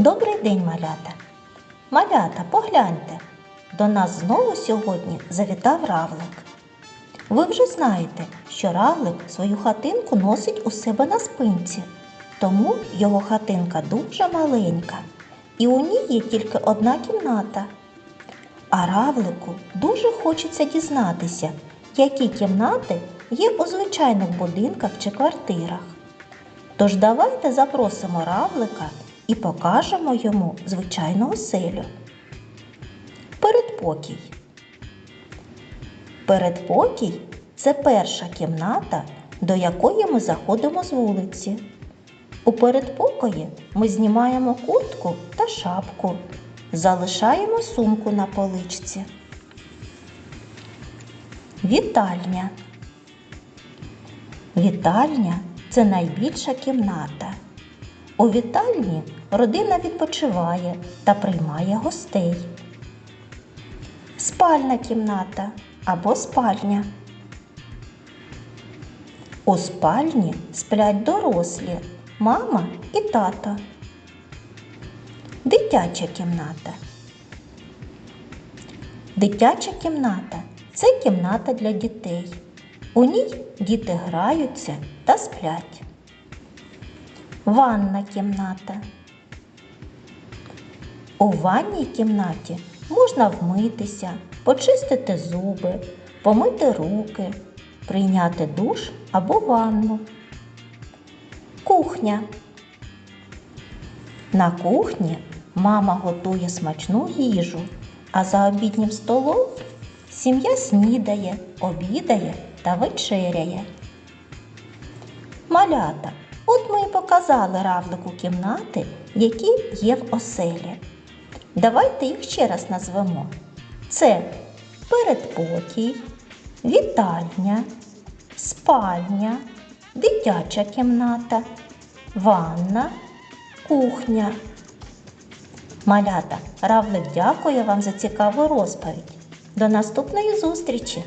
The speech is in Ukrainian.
Добрий день, малята. Малята, погляньте. До нас знову сьогодні завітав равлик. Ви вже знаєте, що равлик свою хатинку носить у себе на спинці, тому його хатинка дуже маленька, і у ній є тільки одна кімната. А равлику дуже хочеться дізнатися, які кімнати є у звичайних будинках чи квартирах. Тож давайте запросимо равлика і покажемо йому звичайну оселю. Передпокій. Передпокій це перша кімната, до якої ми заходимо з вулиці. У передпокої ми знімаємо куртку та шапку, залишаємо сумку на поличці. Вітальня. Вітальня це найбільша кімната. У вітальні родина відпочиває та приймає гостей. Спальна кімната або спальня. У спальні сплять дорослі, мама і тато. Дитяча кімната. Дитяча кімната це кімната для дітей. У ній діти граються та сплять. Ванна кімната. У ванній кімнаті можна вмитися, почистити зуби, помити руки, прийняти душ або ванну. Кухня. На кухні мама готує смачну їжу, а за обіднім столом сім'я снідає, обідає та вечеряє. Малята, от ми і показали равлику кімнати, які є в оселі. Давайте їх ще раз назвемо. Це передпокій, вітальня, спальня, дитяча кімната, ванна, кухня. Малята, равлик дякує вам за цікаву розповідь. До наступної зустрічі!